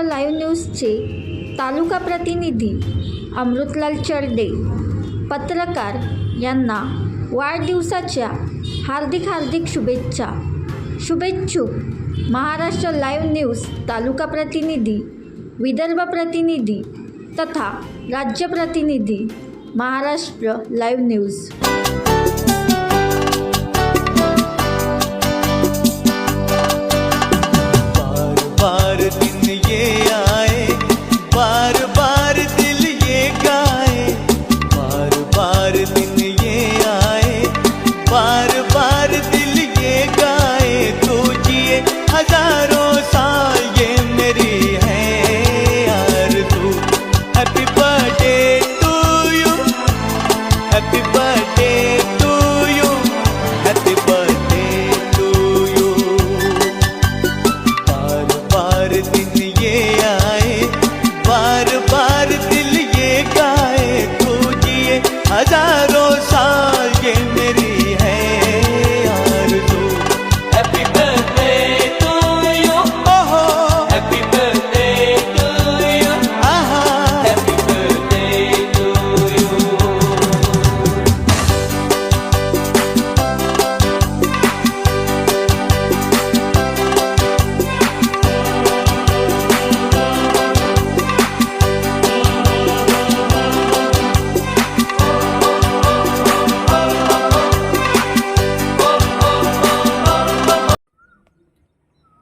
Maharashtra live न्यूजचे तालुका प्रतिनिधी अमृतलाल चर्डे पत्रकार यांना वाढदिवसाच्या हार्दिक हार्दिक शुभेच्छा. शुभेच्छुक महाराष्ट्र लाईव्ह न्यूज तालुका प्रतिनिधी विदर्भ प्रतिनिधी तथा राज्य प्रतिनिधी महाराष्ट्र लाईव्ह न्यूज.